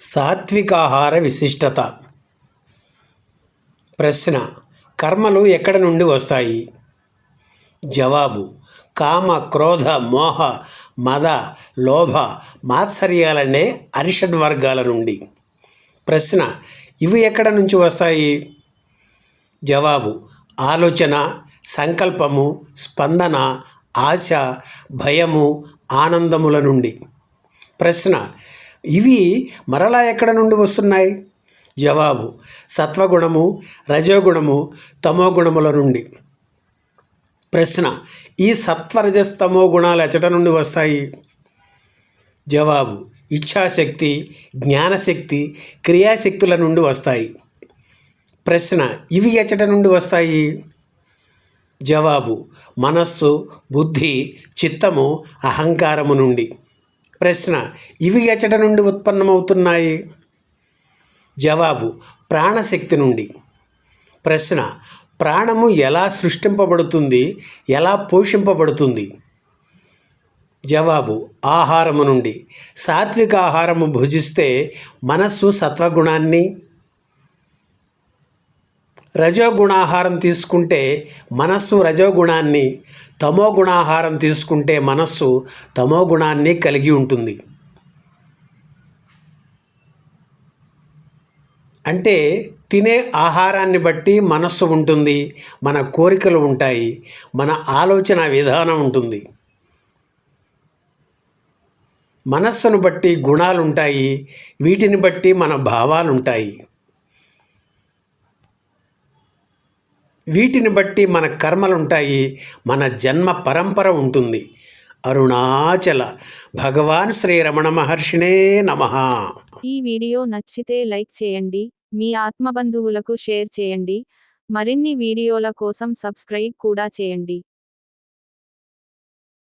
సాత్వికాహార విశిష్టత. ప్రశ్న కర్మలు ఎక్కడ నుండి వస్తాయి? జవాబు కామ క్రోధ మోహ మద లోభ మాత్సర్యాలనే అరిషడ్ వర్గాల నుండి. ప్రశ్న ఇవి ఎక్కడ నుంచి వస్తాయి? జవాబు ఆలోచన సంకల్పము స్పందన ఆశ భయము ఆనందముల నుండి. ప్రశ్న ఇవి మరలా ఎక్కడ నుండి వస్తున్నాయి? జవాబు సత్వగుణము రజోగుణము తమోగుణముల నుండి. ప్రశ్న ఈ సత్వరజస్తమో గుణాలు ఎచ్చట నుండి వస్తాయి? జవాబు ఇచ్ఛాశక్తి జ్ఞానశక్తి క్రియాశక్తుల నుండి వస్తాయి. ప్రశ్న ఇవి ఎచ్చట నుండి వస్తాయి? జవాబు మనస్సు బుద్ధి చిత్తము అహంకారము నుండి. ప్రశ్న ఇవి ఎచ్చట నుండి ఉత్పన్నమవుతున్నాయి? జవాబు ప్రాణశక్తి నుండి. ప్రశ్న ప్రాణము ఎలా సృష్టింపబడుతుంది? ఎలా పోషింపబడుతుంది? జవాబు ఆహారము నుండి. సాత్విక ఆహారము భుజిస్తే మనస్సు సత్వగుణాన్ని రజోగుణాహారం తీసుకుంటే మనస్సు రజోగుణాన్ని తమో గుణాహారం తీసుకుంటే మనస్సు తమో గుణాన్ని కలిగి ఉంటుంది. అంటే తినే ఆహారాన్ని బట్టి మనస్సు ఉంటుంది మన కోరికలు ఉంటాయి మన ఆలోచన విధానం ఉంటుంది. మనస్సును బట్టి గుణాలుంటాయి వీటిని బట్టి మన భావాలుంటాయి. వీటిని బట్టి మన కర్మలుంటాయి మన జన్మ పరంపర ఉంటుంది. అరుణాచల భగవాన్ శ్రీ రమణ మహర్షినే నమః. ఈ వీడియో నచ్చితే లైక్ చేయండి మీ ఆత్మబంధువులకు షేర్ చేయండి మరిన్ని వీడియోల కోసం సబ్స్క్రైబ్ కూడా చేయండి.